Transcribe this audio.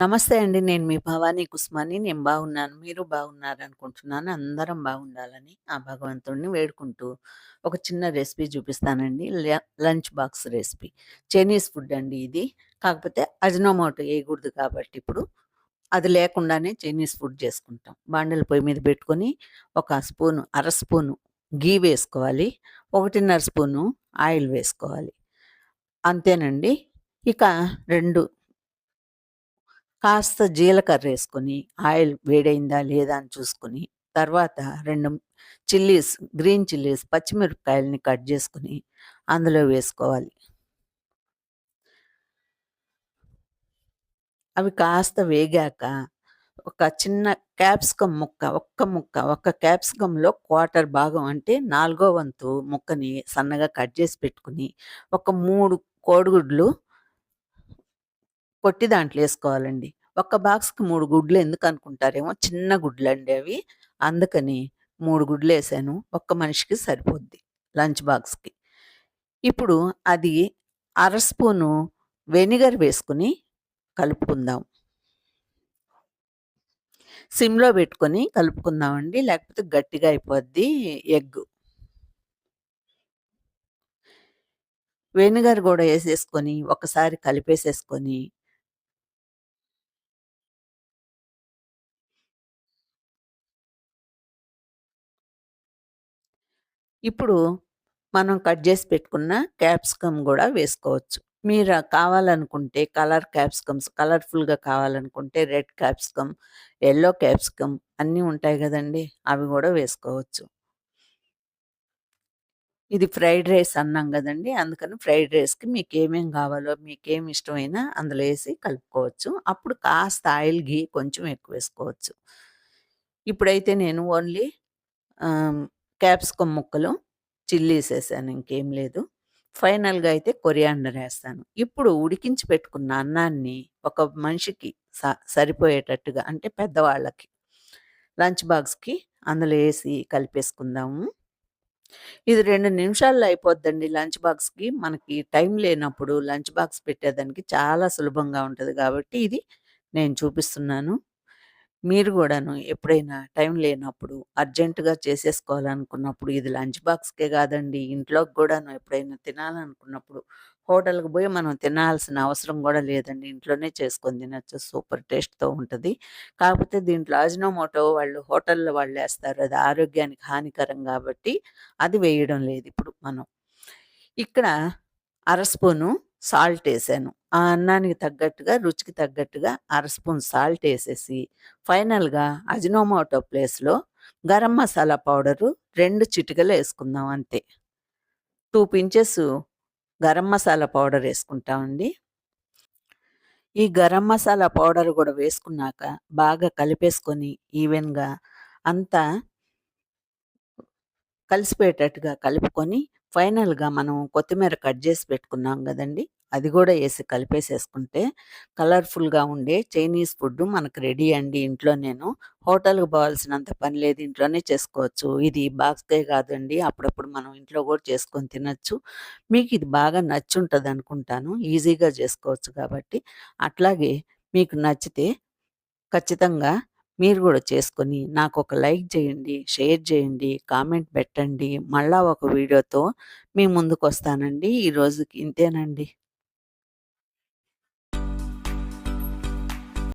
నమస్తే అండి. నేను మీ భవానీ కుస్మాని. నేను బాగున్నాను. మీరు బాగున్నారనుకుంటున్నాను. అందరం బాగుండాలని ఆ భగవంతుడిని వేడుకుంటూ, ఒక చిన్న రెసిపీ చూపిస్తానండి. ల lunch box recipe. Chinese food అండి ఇది. కాకపోతే అజినోమోటో వేయకూడదు కాబట్టి ఇప్పుడు, అది లేకుండానే చైనీస్ ఫుడ్ చేసుకుంటాం. బాండెల పొయ్యి మీద పెట్టుకొని, ఒక స్పూను, అర స్పూను ఘీ వేసుకోవాలి. 1.5 స్పూను ఆయిల్ వేసుకోవాలి. అంతేనండి. ఇక రెండు కాస్త జీలకర్ర వేసుకొని ఆయిల్ వేడైందా లేదా అని చూసుకొని, తర్వాత రెండు చిల్లీస్, గ్రీన్ చిల్లీస్ పచ్చిమిరపకాయలని కట్ చేసుకొని అందులో వేసుకోవాలి. అవి కాస్త వేగాక, ఒక చిన్న క్యాప్సికమ్ ముక్క, ఒక్క ముక్క, ఒక్క క్యాప్సికంలో క్వార్టర్ భాగం అంటే నాలుగో వంతు ముక్కని సన్నగా కట్ చేసి పెట్టుకొని, ఒక మూడు కోడిగుడ్లు కొట్టి దాంట్లో వేసుకోవాలండి ఒక్క బాక్స్‌కి మూడు గుడ్లు ఎందుకనుకుంటారేమో, చిన్న గుడ్లు అండి అవి. అందుకని మూడు గుడ్లు వేసాను ఒక్క మనిషికి సరిపోద్ది లంచ్ బాక్స్‌కి. ఇప్పుడు అది అర స్పూను వెనిగర్ వేసుకొని కలుపుకుందాం. సిమ్‌లో పెట్టుకొని కలుపుకుందామండి. లేకపోతే గట్టిగా అయిపోద్ది ఎగ్ వెనిగర్ కూడా వేసేసుకొని ఒకసారి కలిపేసేసుకొని ఇప్పుడు మనం కట్ చేసి పెట్టుకున్న క్యాప్సికమ్ కూడా వేసుకోవచ్చు. మీరు కావాలనుకుంటే కలర్ క్యాప్సికమ్స్ కలర్‌ఫుల్‌గా కావాలనుకుంటే రెడ్ క్యాప్సికమ్, ఎల్లో క్యాప్సికమ్ అన్నీ ఉంటాయి కదండి అవి కూడా వేసుకోవచ్చు. ఇది ఫ్రైడ్ రైస్ అన్నాం కదండి అందుకని ఫ్రైడ్ రైస్‌కి మీకు ఏమేమి కావాలో మీకు ఏమి ఇష్టమైనా అందులో వేసి కలుపుకోవచ్చు. అప్పుడు కాస్త ఆయిల్, ఘీ కొంచెం ఎక్కువేసుకోవచ్చు. ఇప్పుడైతే నేను ఓన్లీ క్యాప్సికమ్ ముక్కలు, చిల్లీస్ ఏసాను ఇంకేం లేదు. ఫైనల్‌గా అయితే కొరియాండర్ వేస్తాను ఇప్పుడు ఉడికించి పెట్టుకున్న అన్నాన్ని ఒక మనిషికి స సరిపోయేటట్టుగా అంటే పెద్దవాళ్ళకి లంచ్ బాక్స్‌కి అందులో వేసి కలిపేసుకుందాము. ఇది రెండు నిమిషాల్లో అయిపోద్దండి లంచ్ బాక్స్‌కి. మనకి టైం లేనప్పుడు లంచ్ బాక్స్ పెట్టేదానికి చాలా సులభంగా ఉంటుంది కాబట్టి ఇది నేను చూపిస్తున్నాను. మీరు కూడాను ఎప్పుడైనా టైం లేనప్పుడు, అర్జెంట్‌గా చేసేసుకోవాలనుకున్నప్పుడు ఇది లంచ్ బాక్స్‌కే కాదండి ఇంట్లోకి కూడాను ఎప్పుడైనా తినాలనుకున్నప్పుడు, హోటల్‌కి పోయి మనం తినాల్సిన అవసరం కూడా లేదండి. ఇంట్లోనే చేసుకొని తినొచ్చు. సూపర్ టేస్ట్‌తో ఉంటుంది కాకపోతే దీంట్లో అజినోమోటో వాళ్ళు హోటల్‌లో వాళ్ళు వేస్తారు అది ఆరోగ్యానికి హానికరం కాబట్టి అది వేయడం లేదు ఇప్పుడు మనం. ఇక్కడ అర స్పూను సాల్ట్ వేసాను ఆ అన్నానికి తగ్గట్టుగా, రుచికి తగ్గట్టుగా అర స్పూన్ సాల్ట్ వేసేసి ఫైనల్‌గా అజినోమోటో ప్లేస్‌లో గరం మసాలా పౌడరు రెండు చిటికలు వేసుకుందాం అంతే. Two pinches garam masala powder వేసుకుంటామండి ఈ గరం మసాలా పౌడర్ కూడా వేసుకున్నాక, బాగా కలిపేసుకొని ఈవెన్‌గా అంతా కలిసిపోయేటట్టుగా కలుపుకొని, ఫైనల్‌గా మనం కొత్తిమీర కట్ చేసి పెట్టుకున్నాం కదండి అది కూడా వేసి కలిపేసేసుకుంటే, కలర్‌ఫుల్‌గా ఉండే చైనీస్ ఫుడ్ మనకు రెడీ అండి ఇంట్లో నేను. హోటల్‌కి పోవాల్సినంత పని లేదు. ఇంట్లోనే చేసుకోవచ్చు. ఇది బాక్స్‌కే కాదండి అప్పుడప్పుడు మనం ఇంట్లో కూడా చేసుకొని తినవచ్చు మీకు ఇది బాగా నచ్చుంటదనుకుంటాను. ఈజీగా చేసుకోవచ్చు కాబట్టి అట్లాగే మీకు నచ్చితే ఖచ్చితంగా మీరు కూడా చేసుకొని నాకు ఒక లైక్ చేయండి షేర్ చేయండి కామెంట్ పెట్టండి. మళ్ళా ఒక వీడియోతో మీ ముందుకొస్తానండి. ఈ రోజుకి ఇంతేనండి.